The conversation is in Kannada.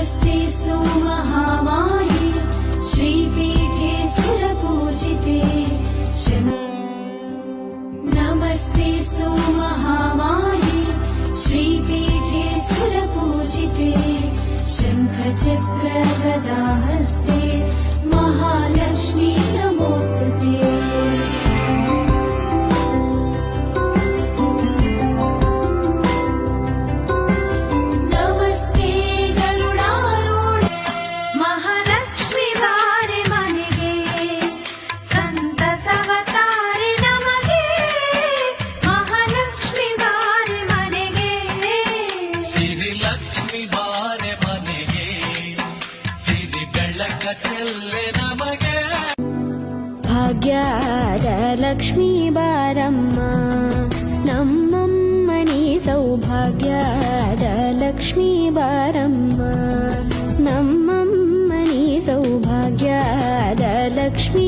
नमस्ते स्तो महामायि श्रीपीठे सुरपूजिते। नमस्ते ಬಾರೆ ಮನೆಗೆ ಸಿರಿ ಬೆಳಕ ಚೆಲ್ಲೆ ನಮಗೆ. ಭಾಗ್ಯದ ಲಕ್ಷ್ಮೀ ಬಾರಮ್ಮ, ನಮ್ಮಮ್ಮನಿ ಸೌಭಾಗ್ಯದ ಲಕ್ಷ್ಮೀ ಬಾರಮ್ಮ, ನಮ್ಮಮ್ಮನಿ ಸೌಭಾಗ್ಯದ ಲಕ್ಷ್ಮೀ